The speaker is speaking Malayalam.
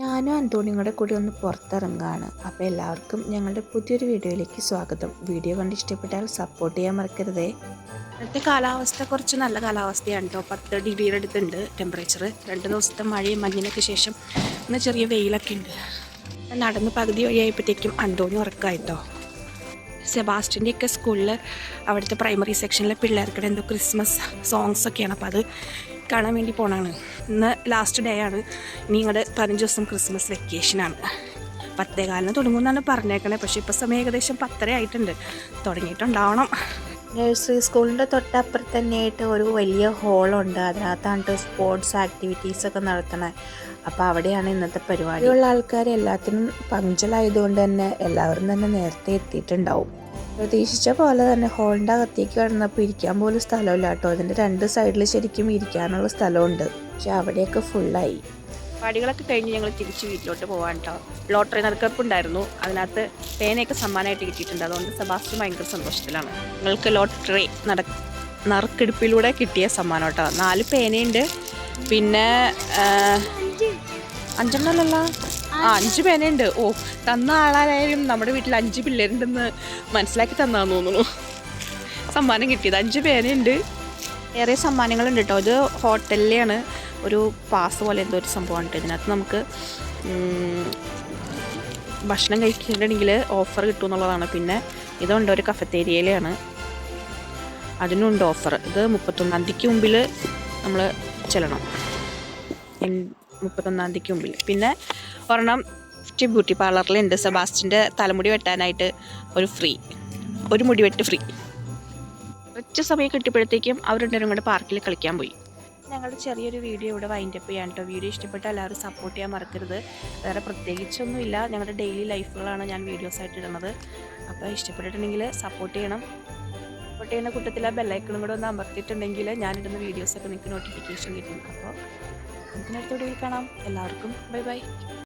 ഞാനും അന്തോണിയും കൂടെ കൂടി ഒന്ന് പുറത്തിറങ്ങുകയാണ് അപ്പോൾ എല്ലാവർക്കും ഞങ്ങളുടെ പുതിയൊരു വീഡിയോയിലേക്ക് സ്വാഗതം. വീഡിയോ കണ്ട് ഇഷ്ടപ്പെട്ടാൽ സപ്പോർട്ട് ചെയ്യാൻ മറക്കരുതേ. ഇന്നത്തെ കാലാവസ്ഥ കുറച്ച് നല്ല കാലാവസ്ഥയാണ് കേട്ടോ പത്ത് ഡിഗ്രിയുടെ അടുത്തുണ്ട് ടെമ്പറേച്ചർ രണ്ട് ദിവസത്തെ മഴയും മഞ്ഞിനൊക്കെ ശേഷം ഇന്ന് ചെറിയ വെയിലൊക്കെ ഉണ്ട്. നടന്ന് പകുതി വഴിയായപ്പോഴത്തേക്കും അന്തോണി ഉറക്കമായിട്ടോ സെബാസ്റ്റിന്റെ ഒക്കെ സ്കൂളിൽ അവിടുത്തെ പ്രൈമറി സെക്ഷനിലെ പിള്ളേർക്കിടെ എന്തോ ക്രിസ്മസ് സോങ്സ് ഒക്കെയാണ്. അപ്പോൾ അത് കാണാൻ വേണ്ടി പോണാണ്. ഇന്ന് ലാസ്റ്റ് ഡേ ആണ്. ഇനി ഇങ്ങോട്ട് പതിനഞ്ച് ദിവസം ക്രിസ്മസ് വെക്കേഷനാണ് പത്തേകാലിന് തുടങ്ങുമെന്നാണ് പറഞ്ഞേക്കണേ. പക്ഷെ ഇപ്പോൾ സമയം ഏകദേശം പത്തര ആയിട്ടുണ്ട്. തുടങ്ങിയിട്ടുണ്ടാവണം. നഴ്സറി സ്കൂളിന്റെ തൊട്ടപ്പുറത്ത് തന്നെയായിട്ട് ഒരു വലിയ ഹോളുണ്ട് അതിനകത്താണ് സ്പോർട്സ് ആക്ടിവിറ്റീസ് ഒക്കെ നടത്തണേ. അപ്പോൾ അവിടെയാണ് ഇന്നത്തെ പരിപാടി. ഉള്ള ആൾക്കാർ എല്ലാത്തിനും പങ്ക്ചലായതുകൊണ്ട് തന്നെ എല്ലാവരും തന്നെ നേരത്തെ എത്തിയിട്ടുണ്ടാവും. പ്രതീക്ഷിച്ച പോലെ തന്നെ ഹോളിന്റെ അകത്തേക്ക് കിടന്നപ്പോൾ ഇരിക്കാൻ പോലും സ്ഥലമില്ല കേട്ടോ. അതിന്റെ രണ്ട് സൈഡിൽ ശരിക്കും ഇരിക്കാനുള്ള സ്ഥലമുണ്ട്. പക്ഷെ അവിടെയൊക്കെ ഫുള്ളായി പരിപാടികളൊക്കെ കഴിഞ്ഞ് ഞങ്ങൾ തിരിച്ച് വീട്ടിലോട്ട് പോകാൻ കേട്ടോ. ലോട്ടറി നറുക്കെടുപ്പ് ഉണ്ടായിരുന്നു. അതിനകത്ത് പേനയൊക്കെ സമ്മാനമായിട്ട് കിട്ടിയിട്ടുണ്ട്. അതുകൊണ്ട് സെബാസ്റ്റ്യൻ ഭയങ്കര സന്തോഷത്തിലാണ്. നിങ്ങൾക്ക് ലോട്ടറി നട നറുക്കെടുപ്പിലൂടെ കിട്ടിയ സമ്മാനം കേട്ടോ. നാല് പേനയുണ്ട്. പിന്നെ ആ, അഞ്ചെണ്ണമല്ലല്ലോ? ആ അഞ്ച് ഓ തന്ന ആളായാലും നമ്മുടെ വീട്ടിൽ അഞ്ച് പിള്ളേരുണ്ടെന്ന് മനസ്സിലാക്കി തന്നാന്ന് തോന്നുന്നു. സമ്മാനം കിട്ടിയത്. അഞ്ച് പേനയുണ്ട്. ഏറെ സമ്മാനങ്ങളുണ്ട് കേട്ടോ ഇത് ഹോട്ടലിലെയാണ് ഒരു പാസ് പോലെ എന്തോ ഒരു സംഭവമാണ് കേട്ടോ ഇതിനകത്ത് നമുക്ക് ഭക്ഷണം കഴിക്കുന്നുണ്ടെങ്കിൽ ഓഫർ കിട്ടും എന്നുള്ളതാണ് പിന്നെ ഇതുണ്ട് ഒരു കഫത്തേരിയയിലാണ് അതിനുണ്ട് ഓഫർ ഇത് മുപ്പത്തൊന്നാം തീയതിക്ക് മുമ്പിൽ നമ്മൾ ചെല്ലണം. മുപ്പത്തൊന്നാം തീയതിക്ക് മുമ്പിൽ പിന്നെ ഒരെണ്ണം ഫിഫ്റ്റി ബ്യൂട്ടി പാർലറിൽ ഉണ്ട് സെബാസ്റ്റിന്റെ തലമുടി വെട്ടാനായിട്ട് ഒരു ഫ്രീ ഒരു മുടി വെട്ട് ഫ്രീ ഒറ്റ സമയം കിട്ടിയപ്പോഴത്തേക്കും അവർ രണ്ടുപേരും കൂടെ പാർക്കിൽ കളിക്കാൻ പോയി. ഞങ്ങളുടെ ചെറിയൊരു വീഡിയോ ഇവിടെ വൈൻഡപ്പ് ചെയ്യാൻ കേട്ടോ വീഡിയോ ഇഷ്ടപ്പെട്ട എല്ലാവരും സപ്പോർട്ട് ചെയ്യാൻ മറക്കരുത്. വേറെ പ്രത്യേകിച്ചൊന്നുമില്ല. ഞങ്ങളുടെ ഡെയിലി ലൈഫുകളാണ് ഞാൻ വീഡിയോസ് ആയിട്ട് ഇടുന്നത്. അപ്പോൾ ഇഷ്ടപ്പെട്ടിട്ടുണ്ടെങ്കിൽ സപ്പോർട്ട് ചെയ്യണം. സപ്പോർട്ട് ചെയ്യുന്ന കൂട്ടത്തിൽ ആ ബെല്ലൈക്കണും കൂടെ ഒന്ന് അമർത്തിയിട്ടുണ്ടെങ്കിൽ ഞാനിടുന്ന വീഡിയോസൊക്കെ നിങ്ങൾക്ക് നോട്ടിഫിക്കേഷൻ കിട്ടും. അപ്പോൾ നമുക്ക് കാണാം. എല്ലാവർക്കും ബൈ ബൈ